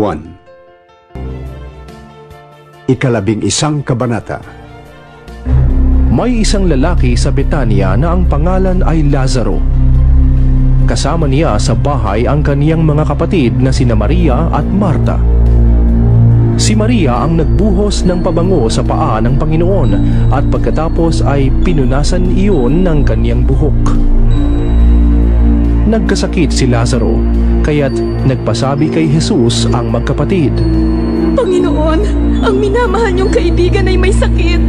Juan Ikalabing isang kabanata May isang lalaki sa Betania na ang pangalan ay Lazaro. Kasama niya sa bahay ang kaniyang mga kapatid na sina Maria at Marta. Si Maria ang nagbuhos ng pabango sa paa ng Panginoon at pagkatapos ay pinunasan iyon ng kaniyang buhok. Nagkasakit si Lazaro, kaya't nagpasabi kay Jesus ang magkapatid. Panginoon, ang minamahal niyong kaibigan ay may sakit.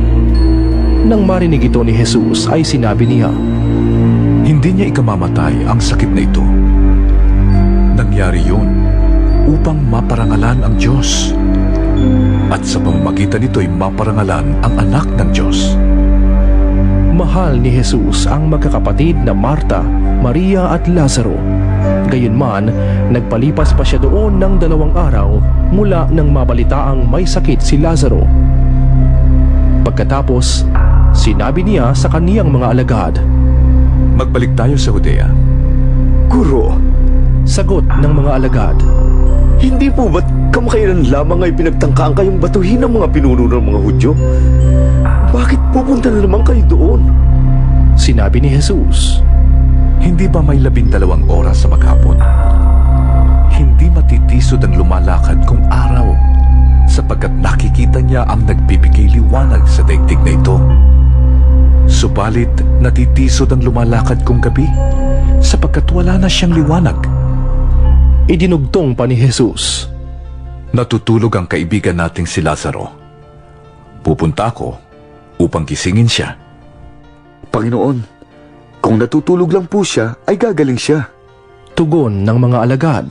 Nang marinig ito ni Jesus ay sinabi niya, Hindi niya ikamamatay ang sakit na ito. Nangyari yun upang maparangalan ang Diyos. At sa pamamagitan nito'y maparangalan ang anak ng Diyos. Mahal ni Jesus ang magkakapatid na Marta, Maria at Lazaro. Gayunman, nagpalipas pa siya doon ng dalawang araw mula nang mabalitaang may sakit si Lazaro. Pagkatapos, sinabi niya sa kaniyang mga alagad, Magbalik tayo sa Judea. Guro, sagot ng mga alagad, Hindi po ba't kamakailan lamang ay pinagtangkaan kayong batuhin ng mga pinuno ng mga Hudyo? Bakit pupunta na naman kayo doon? sinabi ni Jesus, Hindi ba may labindalawang oras sa maghapon? Hindi matitisod ang lumalakad kung araw sapagkat nakikita niya ang nagbibigay liwanag sa daigdig na ito. Subalit natitisod ang lumalakad kung gabi sapagkat wala na siyang liwanag. idinugtong pa ni Jesus. Natutulog ang kaibigan nating si Lazaro. Pupunta ako upang gisingin siya. Panginoon, kung natutulog lang po siya, ay gagaling siya. tugon ng mga alagad.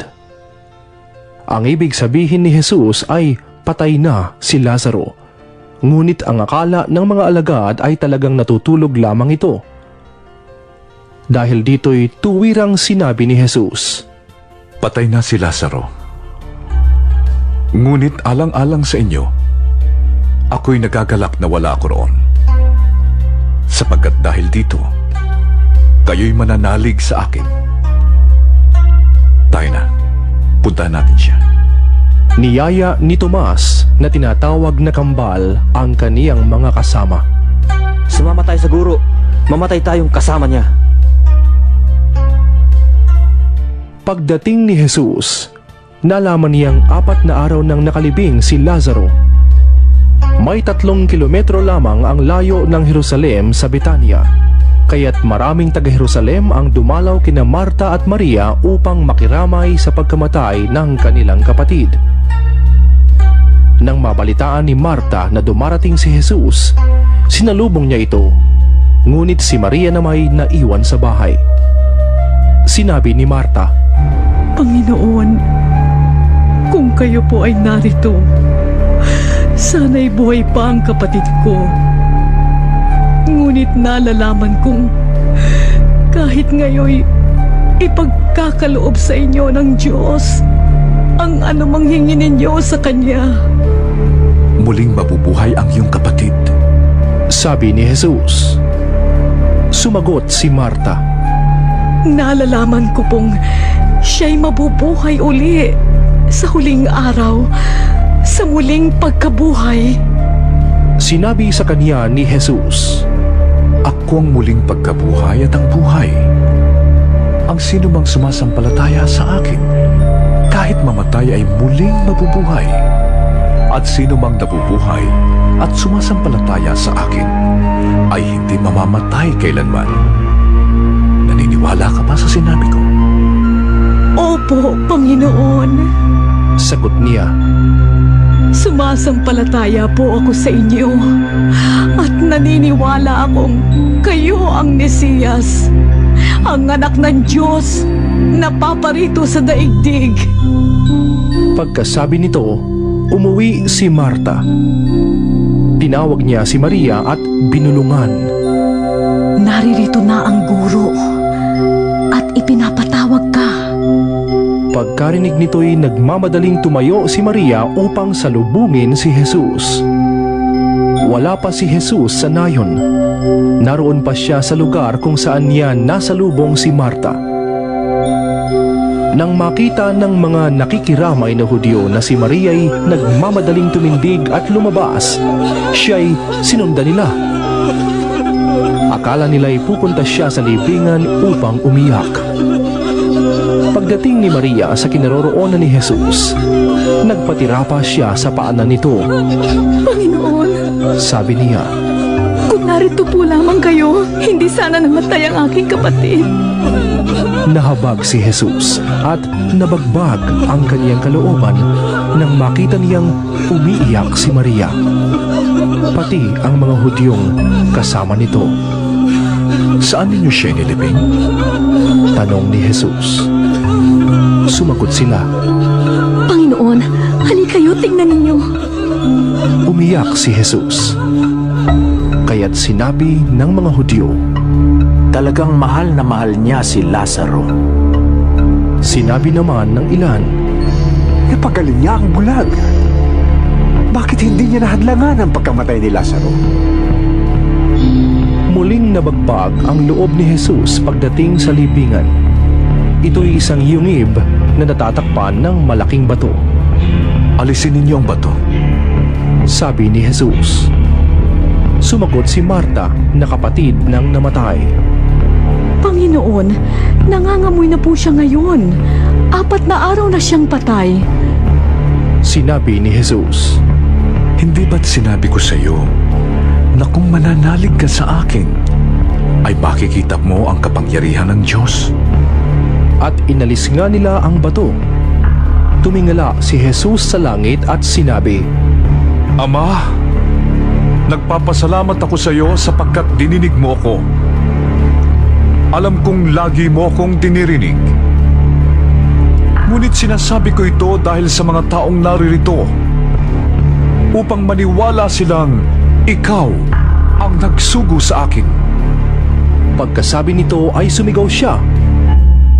Ang ibig sabihin ni Jesus ay patay na si Lazaro. Ngunit ang akala ng mga alagad ay talagang natutulog lamang ito. Dahil dito'y tuwirang sinabi ni Jesus. Patay na si Lazaro. Ngunit alang-alang sa inyo, ako'y nagagalak na wala ako roon. Sapagkat dahil dito, kayo'y mananalig sa akin. Tayo na, puntahan natin siya. Niyaya ni Tomas na tinatawag na kambal ang kaniyang mga kasama. Sumama tayo sa guro. Mamatay tayong kasama niya. Pagdating ni Jesus, nalaman niyang apat na araw nang nakalibing si Lazaro. May tatlong kilometro lamang ang layo ng Jerusalem sa Betania, kaya't maraming taga-Jerusalem ang dumalaw kina Marta at Maria upang makiramay sa pagkamatay ng kanilang kapatid. Nang mabalitaan ni Marta na dumarating si Jesus, sinalubong niya ito, ngunit si Maria na may naiwan sa bahay. Sinabi ni Marta, Panginoon, kung kayo po ay narito, sana'y buhay pa ang kapatid ko. Ngunit nalalaman kong kahit ngayon ipagkakaloob sa inyo ng Diyos ang anumang hingi ninyo sa Kanya. Muling mabubuhay ang iyong kapatid. Sabi ni Jesus. Sumagot si Marta. Nalalaman ko pong siya'y mabubuhay uli sa huling araw, sa muling pagkabuhay. Sinabi sa kanya ni Jesus. Ako ang muling pagkabuhay at ang buhay. Ang sino mang sumasampalataya sa akin, kahit mamatay ay muling mabubuhay. At sino mang nabubuhay at sumasampalataya sa akin, ay hindi mamamatay kailanman. Naniniwala ka ba sa sinabi ko? Opo, Panginoon. Sagot niya. Sumasampalataya po ako sa inyo at naniniwala akong kayo ang Mesiyas, ang anak ng Diyos na paparito sa daigdig. Pagkasabi nito, umuwi si Marta. Tinawag niya si Maria at binulungan. Naririto na ang guro at ipinapatawag ka. Pagkarinig nito'y nagmamadaling tumayo si Maria upang salubungin si Jesus. Wala pa si Jesus sa nayon. Naroon pa siya sa lugar kung saan niya nasalubong si Marta. Nang makita ng mga nakikiramay na Hudyo na si Maria'y nagmamadaling tumindig at lumabas, siya'y sinundan nila. Akala nila'y pupunta siya sa libingan upang umiyak. Pagdating ni Maria sa kinaroroonan ni Jesus, nagpatira pa siya sa paanan nito. Panginoon, Sabi niya, kung narito po lamang kayo, hindi sana namatay ang aking kapatid. nahabag si Jesus at nabagbag ang kanyang kalooban nang makita niyang umiiyak si Maria. Pati ang mga Hudyong kasama nito. Saan ninyo siya nilibing? Tanong ni Jesus. Sumagot sila. Panginoon, hali kayo, tingnan ninyo. Umiyak si Jesus. Kaya't sinabi ng mga Hudyo, Talagang mahal na mahal niya si Lazaro. sinabi naman ng ilan, Napagaling niya ang bulag. Bakit hindi niya nahadlangan ang pagkamatay ni Lazaro? Muling nabagbag ang loob ni Jesus pagdating sa libingan. Ito'y isang yungib na natatakpan ng malaking bato. Alisin ninyo ang bato. Sabi ni Jesus. Sumagot si Marta na kapatid ng namatay. Panginoon, nangangamoy na po siya ngayon. Apat na araw na siyang patay. Sinabi ni Jesus. Hindi ba't sinabi ko sa iyo na kung mananalig ka sa akin, ay makikita mo ang kapangyarihan ng Diyos? At inalis nga nila ang bato. Tumingala si Jesus sa langit at sinabi, Ama, nagpapasalamat ako sa iyo sapagkat dininig mo ako. Alam kong lagi mo akong dinirinig. Ngunit sinasabi ko ito dahil sa mga taong naririto upang maniwala silang ikaw ang nagsugo sa akin. Pagkasabi nito ay sumigaw siya.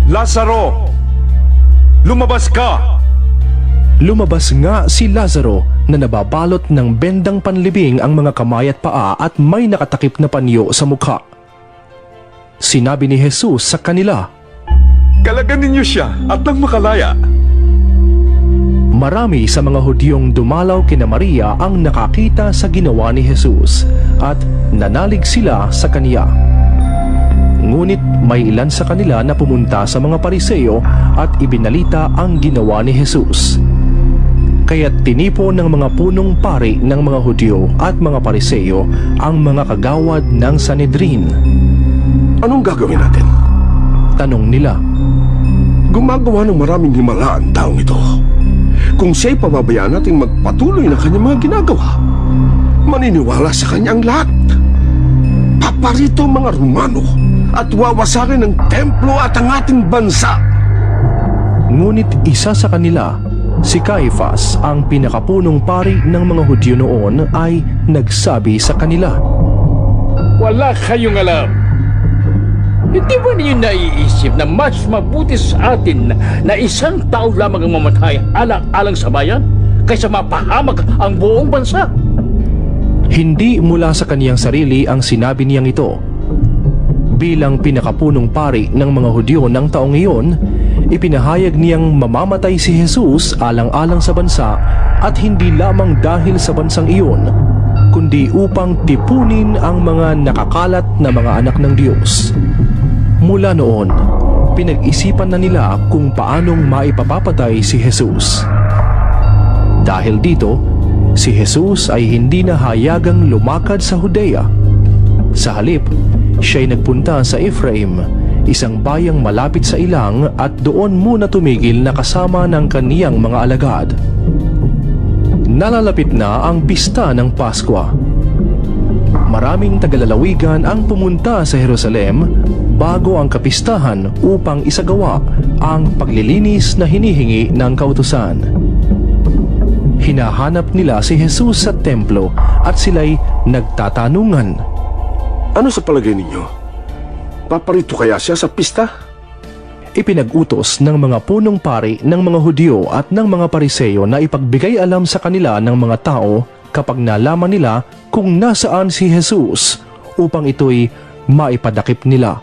Lazaro, lumabas ka! Lumabas nga si Lazaro na nababalot ng bendang panlibing ang mga kamay at paa at may nakatakip na panyo sa mukha. Sinabi ni Jesus sa kanila, Kalagan ninyo siya at nang makalaya. Marami sa mga Hudyong dumalaw kina Maria ang nakakita sa ginawa ni Jesus at nanalig sila sa kaniya. Ngunit may ilan sa kanila na pumunta sa mga pariseo at ibinalita ang ginawa ni Jesus. Kaya tinipon ng mga punong pari ng mga Hudyo at mga pariseo ang mga kagawad ng Sanedrin. Anong gagawin natin? Tanong nila, Gumagawa ng maraming himala ang taong ito. Kung siya'y pababayaan nating magpatuloy ng kanyang mga ginagawa, maniniwala sa kanya ang lahat. Paparito mga Romano at wawasakin ang templo at ang ating bansa. Ngunit isa sa kanila, si Caiphas, ang pinakapunong pari ng mga Hudyo noon ay nagsabi sa kanila, Wala kayong alam. Hindi ba ninyo naiisip na mas mabuti sa atin na isang tao lamang ang mamatay alang-alang sa bayan kaysa mapahamak ang buong bansa? Hindi mula sa kaniyang sarili ang sinabi niyang ito. Bilang pinakapunong pari ng mga Hudyo ng taong iyon, ipinahayag niyang mamamatay si Jesus alang-alang sa bansa at hindi lamang dahil sa bansang iyon, kundi upang tipunin ang mga nakakalat na mga anak ng Diyos. Mula noon, pinag-isipan na nila kung paanong maipapapatay si Jesus. Dahil dito, si Jesus ay hindi na hayagang lumakad sa Judea. Sa halip, siya'y nagpunta sa Ephraim, isang bayang malapit sa ilang at doon muna tumigil na kasama ng kaniyang mga alagad. Nalalapit na ang pista ng Paskwa. Maraming tagalalawigan ang pumunta sa Jerusalem bago ang kapistahan upang isagawa ang paglilinis na hinihingi ng kautusan. Hinahanap nila si Jesus sa templo at sila'y nagtatanungan. Ano sa palagay ninyo? Paparito kaya siya sa pista? Ipinag-utos ng mga punong pari ng mga Hudyo at ng mga Pariseo na ipagbigay alam sa kanila ng mga tao kapag nalaman nila kung nasaan si Jesus upang ito'y maipadakip nila.